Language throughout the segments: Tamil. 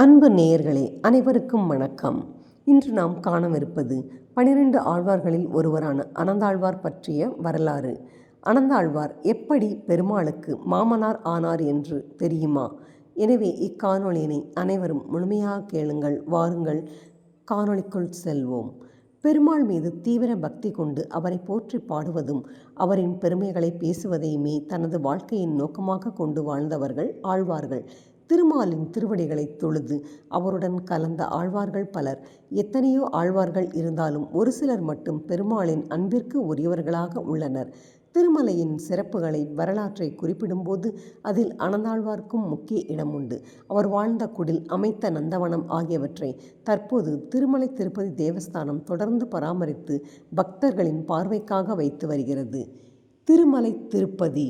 அன்பு நேயர்களே அனைவருக்கும் வணக்கம். இன்று நாம் காணவிருப்பது பனிரெண்டு ஆழ்வார்களில் ஒருவரான அனந்தாழ்வார் பற்றிய வரலாறு. அனந்தாழ்வார் எப்படி பெருமாளுக்கு மாமனார் ஆனார் என்று தெரியுமா? எனவே இக்காணொளியினை அனைவரும் முழுமையாக கேளுங்கள் வாருங்கள் காணொளிக்குள் செல்வோம். பெருமாள் மீது தீவிர பக்தி கொண்டு அவரை போற்றி பாடுவதும் அவரின் பெருமைகளை பேசுவதையுமே தனது வாழ்க்கையின் நோக்கமாக கொண்டு வாழ்ந்தவர்கள் ஆழ்வார்கள். திருமாலின் திருவடிகளை தொழுது அவருடன் கலந்த ஆழ்வார்கள் பலர். எத்தனையோ ஆழ்வார்கள் இருந்தாலும் ஒரு சிலர் மட்டும் பெருமாளின் அன்பிற்கு உரியவர்களாக உள்ளனர். திருமலையின் சிறப்புகளை வரலாற்றை குறிப்பிடும்போது அதில் அனந்தாழ்வார்க்கும் முக்கிய இடம் உண்டு அவர் வாழ்ந்த குடில் அமைத்த நந்தவனம் ஆகியவற்றை தற்போது திருமலை திருப்பதி தேவஸ்தானம் தொடர்ந்து பராமரித்து பக்தர்களின் பார்வைக்காக வைத்து வருகிறது. திருமலை திருப்பதி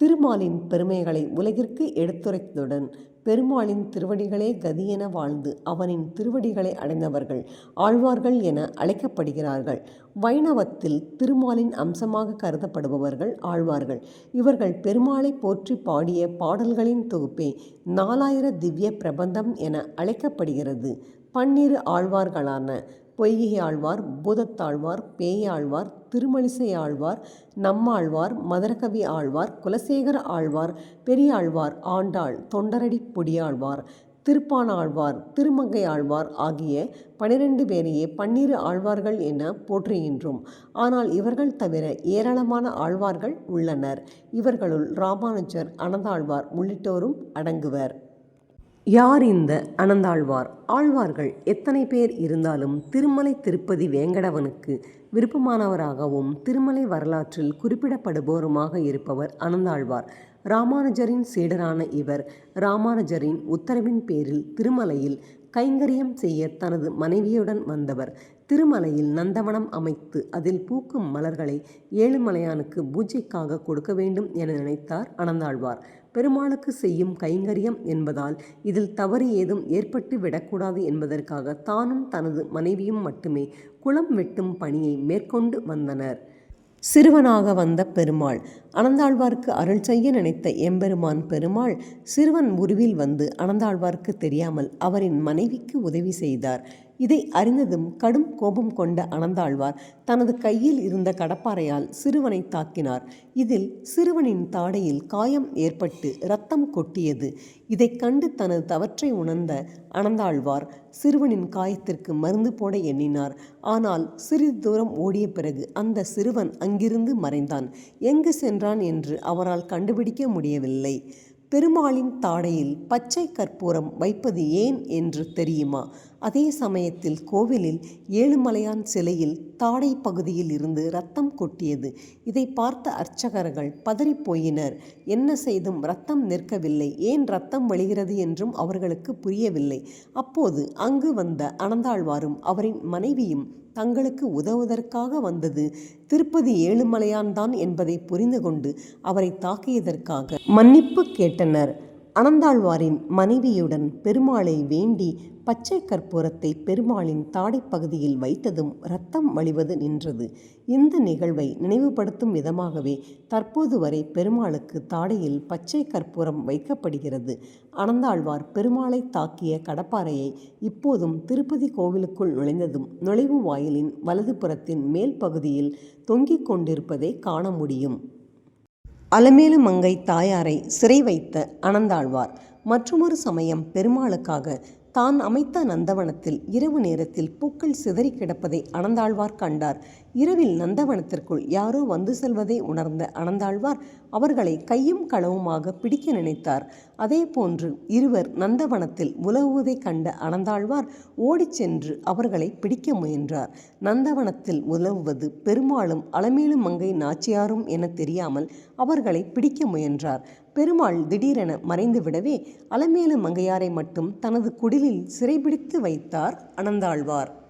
திருமாலின் பெருமைகளை உலகிற்கு எடுத்துரைத்ததுடன் பெருமாளின் திருவடிகளே கதியென வாழ்ந்து அவனின் திருவடிகளை அடைந்தவர்கள் ஆழ்வார்கள் என அழைக்கப்படுகிறார்கள். வைணவத்தில் திருமாலின் அம்சமாக கருதப்படுபவர்கள் ஆழ்வார்கள். இவர்கள் பெருமாளை போற்றி பாடிய பாடல்களின் தொகுப்பே நாலாயிர திவ்ய பிரபந்தம் என அழைக்கப்படுகிறது. பன்னிரு ஆழ்வார்களான பொய்கை ஆழ்வார் பூதத்தாழ்வார் பேயாழ்வார் திருமலிசை ஆழ்வார் நம்மாழ்வார் மதுரகவி ஆழ்வார் குலசேகர ஆழ்வார் பெரியாழ்வார் ஆண்டாள் தொண்டரடி பொடியாழ்வார் திருப்பானாழ்வார் திருமங்கை ஆழ்வார் ஆகிய பனிரெண்டு பேரையே பன்னிரு ஆழ்வார்கள் என போற்றுகின்றோம். ஆனால் இவர்கள் தவிர ஏராளமான ஆழ்வார்கள் உள்ளனர். இவர்களுள் ராமானுஜர் அனந்தாழ்வார் உள்ளிட்டோரும் அடங்குவர். யார் இந்த அனந்தாழ்வார்? ஆழ்வார்கள் எத்தனை பேர் இருந்தாலும் திருமலை திருப்பதி வேங்கடவனுக்கு விருப்பமானவராகவும் திருமலை வரலாற்றில் குறிப்பிடப்படுபவருமாக இருப்பவர் அனந்தாழ்வார். ராமானுஜரின் சீடரான இவர் ராமானுஜரின் உத்தரவின் பேரில் திருமலையில் கைங்கரியம் செய்ய தனது மனைவியுடன் வந்தவர். திருமலையில் நந்தவனம் அமைத்து அதில் பூக்கும் மலர்களை ஏழுமலையானுக்கு பூஜைக்காக கொடுக்க வேண்டும் என நினைத்தார் அனந்தாழ்வார். பெருமாளுக்கு செய்யும் கைங்கரியம் என்பதால் இதில் தவறு ஏதும் ஏற்பட்டு விடக்கூடாது என்பதற்காக தானும் தனது மனைவியும் மட்டுமே குளம் வெட்டும் பணியை மேற்கொண்டு வந்தனர். சிறுவனாக வந்த பெருமாள் அனந்தாழ்வார்க்கு அருள் செய்ய நினைத்த எம்பெருமான் பெருமாள் சிறுவன் உருவில் வந்து அனந்தாழ்வார்க்கு தெரியாமல் அவரின் மனைவிக்கு உதவி செய்தார். இதை அறிந்ததும் கடும் கோபம் கொண்ட அனந்தாழ்வார் தனது கையில் இருந்த கடப்பாறையால் சிறுவனை தாக்கினார். இதில் சிறுவனின் தாடையில் காயம் ஏற்பட்டு இரத்தம் கொட்டியது. இதைக் கண்டு தனது தவற்றை உணர்ந்த அனந்தாழ்வார் சிறுவனின் காயத்திற்கு மருந்து போட எண்ணினார். ஆனால் சிறிது தூரம் ஓடிய பிறகு அந்த சிறுவன் அங்கிருந்து மறைந்தான். எங்கு சென்றான் என்று அவரால் கண்டுபிடிக்க முடியவில்லை. பெருமாளின் தாடையில் பச்சை கற்பூரம் வைப்பது ஏன் என்று தெரியுமா? அதே சமயத்தில் கோவிலில் ஏழுமலையான் சிலையில் தாடை பகுதியில் இருந்து ரத்தம் கொட்டியது. இதை பார்த்த அர்ச்சகர்கள் பதறிப்போயினர். என்ன செய்தும் ரத்தம் நிற்கவில்லை. ஏன் ரத்தம் வழிகிறது என்றும் அவர்களுக்கு புரியவில்லை. அப்போது அங்கு வந்த அனந்தாழ்வாரும் அவரின் மனைவியும் தங்களுக்கு உதவுவதற்காக வந்தது. திருப்பதி ஏழுமலையான் தான் என்பதை புரிந்து கொண்டு அவரை தாக்கியதற்காக மன்னிப்பு கேட்டனர். அனந்தாழ்வாரின் மனைவியுடன் பெருமாளை வேண்டி பச்சை கற்பூரத்தை பெருமாளின் தாடைப்பகுதியில் வைத்ததும் ரத்தம் வழிவது நின்றது. இந்த நிகழ்வை நினைவுபடுத்தும் விதமாகவே தற்போது வரை பெருமாளுக்கு தாடையில் பச்சை கற்பூரம் வைக்கப்படுகிறது. அனந்தாழ்வார் பெருமாளை தாக்கிய கடப்பாறையை இப்போதும் திருப்பதி கோவிலுக்குள் நுழைந்ததும் நுழைவு வாயிலின் வலதுபுறத்தின் மேல் பகுதியில் தொங்கிக் கொண்டிருப்பதை காண முடியும். அலமேலு மங்கை தாயாரை சிறை வைத்த அனந்தாழ்வார் மற்றொரு சமயம் பெருமாளுக்காக தான் அமைத்த நந்தவனத்தில் இரவு நேரத்தில் பூக்கள் சிதறி கிடப்பதை அனந்தாழ்வார் கண்டார். இரவில் நந்தவனத்திற்குள் யாரோ வந்து செல்வதை உணர்ந்த அனந்தாழ்வார் அவர்களை கையும் களவுமாக பிடிக்க நினைத்தார். அதே போன்று இருவர் நந்தவனத்தில் உலவுவதை கண்ட அனந்தாழ்வார் ஓடிச் சென்று அவர்களை பிடிக்க முயன்றார். நந்தவனத்தில் உலவுவது பெருமாளும் அலமேலு மங்கை நாச்சியாரும் என தெரியாமல் அவர்களை பிடிக்க முயன்றார். பெருமாள் திடீரென மறைந்துவிடவே அலமேலு மங்கையாரை மட்டும் தனது குடிலில் சிறைபிடித்து வைத்தார் அனந்தாழ்வார்.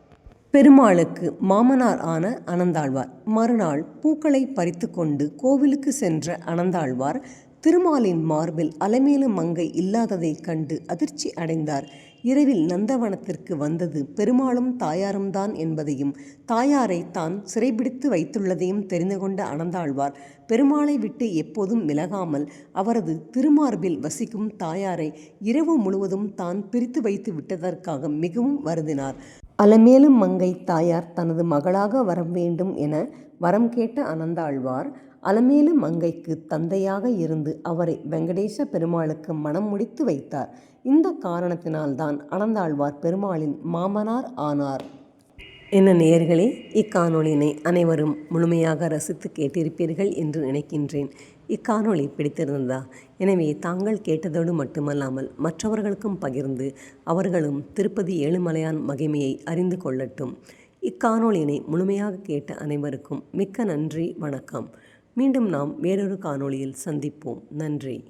பெருமாளுக்கு மாமனார் ஆன அனந்தாழ்வார். மறுநாள் பூக்களை பறித்து கொண்டு கோவிலுக்கு சென்ற அனந்தாழ்வார் திருமாலின் மார்பில் அலமேலு மங்கை இல்லாததைக் கண்டு அதிர்ச்சி அடைந்தார். இரவில் நந்தவனத்திற்கு வந்தது பெருமாளும் தாயாரும் தான் என்பதையும் தாயாரை தான் சிறைபிடித்து வைத்துள்ளதையும் தெரிந்து கொண்ட அனந்தாழ்வார் பெருமாளை விட்டு எப்போதும் விலகாமல் அவரது திருமார்பில் வசிக்கும் தாயாரை இரவு முழுவதும் தான் பிரித்து வைத்து விட்டதற்காக மிகவும் வருந்தினார். அலமேலும் மங்கை தாயார் தனது மகளாக வர வேண்டும் என வரம் கேட்ட அனந்தாழ்வார் அலமேலு மங்கைக்கு தந்தையாக இருந்து அவரை வெங்கடேச பெருமாளுக்கு மனம் முடித்து வைத்தார். இந்த காரணத்தினால்தான் அனந்தாழ்வார் பெருமாளின் மாமனார் ஆனார். என்ன நேயர்களே இக்காணொலியினை அனைவரும் முழுமையாக ரசித்து கேட்டிருப்பீர்கள் என்று நினைக்கின்றேன். இக்காணொளி பிடித்திருந்ததா? எனவே தாங்கள் கேட்டதோடு மட்டுமல்லாமல் மற்றவர்களுக்கும் பகிர்ந்து அவர்களும் திருப்பதி ஏழுமலையான் மகிமையை அறிந்து கொள்ளட்டும். இக்காணொளியினை முழுமையாக கேட்ட அனைவருக்கும் மிக்க நன்றி வணக்கம். மீண்டும் நாம் வேறொரு காணொளியில் சந்திப்போம். நன்றி.